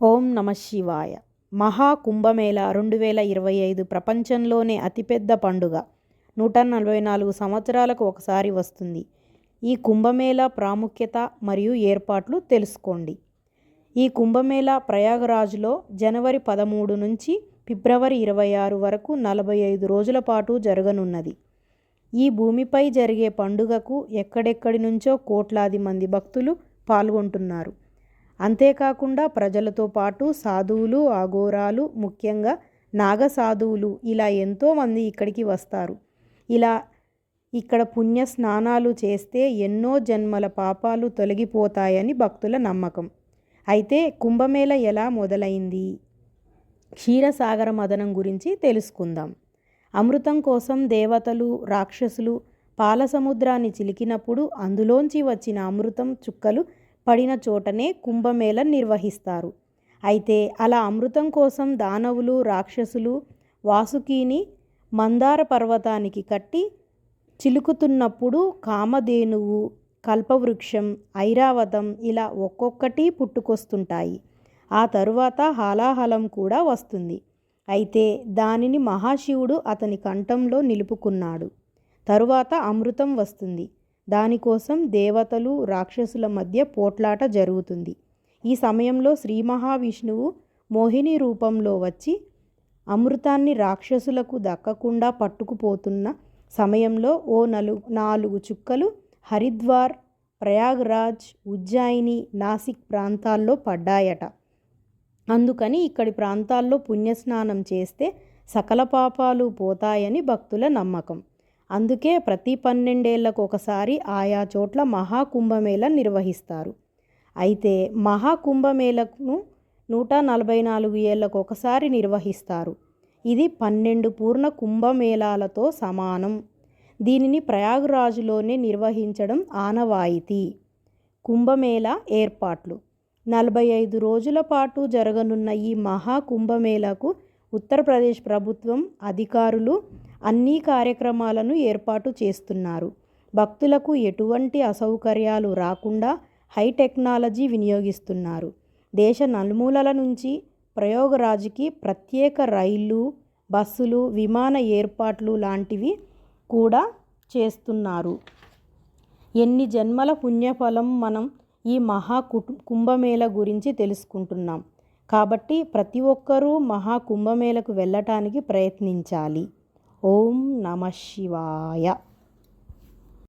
ఓం నమ శివాయ. మహాకుంభమేళ రెండు వేల ఇరవై ఐదు ప్రపంచంలోనే అతిపెద్ద పండుగ. నూట నలభై నాలుగు సంవత్సరాలకు ఒకసారి వస్తుంది. ఈ కుంభమేళ ప్రాముఖ్యత మరియు ఏర్పాట్లు తెలుసుకోండి. ఈ కుంభమేళ ప్రయాగరాజ్లో జనవరి పదమూడు నుంచి ఫిబ్రవరి ఇరవై ఆరు వరకు నలభై ఐదు రోజుల పాటు జరగనున్నది. ఈ భూమిపై జరిగే పండుగకు ఎక్కడెక్కడి నుంచో కోట్లాది మంది భక్తులు పాల్గొంటున్నారు. అంతేకాకుండా ప్రజలతో పాటు సాధువులు అఘోరాలు ముఖ్యంగా నాగసాధువులు ఇలా ఎంతోమంది ఇక్కడికి వస్తారు. ఇలా ఇక్కడ పుణ్య స్నానాలు చేస్తే ఎన్నో జన్మల పాపాలు తొలగిపోతాయని భక్తుల నమ్మకం. అయితే కుంభమేళ ఎలా మొదలైంది? క్షీరసాగర మదనం గురించి తెలుసుకుందాం. అమృతం కోసం దేవతలు రాక్షసులు పాలసముద్రాన్ని చిలికినప్పుడు అందులోంచి వచ్చిన అమృతం చుక్కలు పడిన చోటనే కుంభమేళ నిర్వహిస్తారు. అయితే అలా అమృతం కోసం దానవులు రాక్షసులు వాసుకిని మందార పర్వతానికి కట్టి చిలుకుతున్నప్పుడు కామధేనువు కల్పవృక్షం ఐరావతం ఇలా ఒక్కొక్కటి పుట్టుకొస్తుంటాయి. ఆ తరువాత హాలాహలం కూడా వస్తుంది. అయితే దానిని మహాశివుడు అతని కంఠంలో నిలుపుకున్నాడు. తరువాత అమృతం వస్తుంది. దానికోసం దేవతలు రాక్షసుల మధ్య పోట్లాట జరుగుతుంది. ఈ సమయంలో శ్రీ మహావిష్ణువు మోహిని రూపంలో వచ్చి అమృతాన్ని రాక్షసులకు దక్కకుండా పట్టుకుపోతున్న సమయంలో ఓ నలు నాలుగు చుక్కలు హరిద్వార్ ప్రయాగ్రాజ్ ఉజ్జాయిని నాసిక్ ప్రాంతాల్లో పడ్డాయట. అందుకని ఇక్కడి ప్రాంతాల్లో పుణ్యస్నానం చేస్తే సకల పాపాలు పోతాయని భక్తుల నమ్మకం. అందుకే ప్రతి పన్నెండేళ్ళకు ఒకసారి ఆయా చోట్ల మహాకుంభమేళ నిర్వహిస్తారు. అయితే మహాకుంభమేళను నూట నలభై నాలుగు ఏళ్ళకు ఒకసారి నిర్వహిస్తారు. ఇది పన్నెండు పూర్ణ కుంభమేళాలతో సమానం. దీనిని ప్రయాగరాజులోనే నిర్వహించడం ఆనవాయితీ. కుంభమేళ ఏర్పాట్లు. నలభై ఐదు రోజుల పాటు జరగనున్న ఈ మహాకుంభమేళకు ఉత్తరప్రదేశ్ ప్రభుత్వం అధికారులు అన్ని కార్యక్రమాలను ఏర్పాటు చేస్తున్నారు. భక్తులకు ఎటువంటి అసౌకర్యాలు రాకుండా హై టెక్నాలజీ వినియోగిస్తున్నారు. దేశ నలుమూలల నుంచి ప్రయోగరాజుకి ప్రత్యేక రైళ్ళు బస్సులు విమాన ఏర్పాట్లు లాంటివి కూడా చేస్తున్నారు. ఎన్ని జన్మల పుణ్యఫలం మనం ఈ మహా కుంభమేళ గురించి తెలుసుకుంటున్నాం. కాబట్టి ప్రతి ఒక్కరూ మహా కుంభమేళకు వెళ్ళటానికి ప్రయత్నించాలి. ఓం నమ శివాయ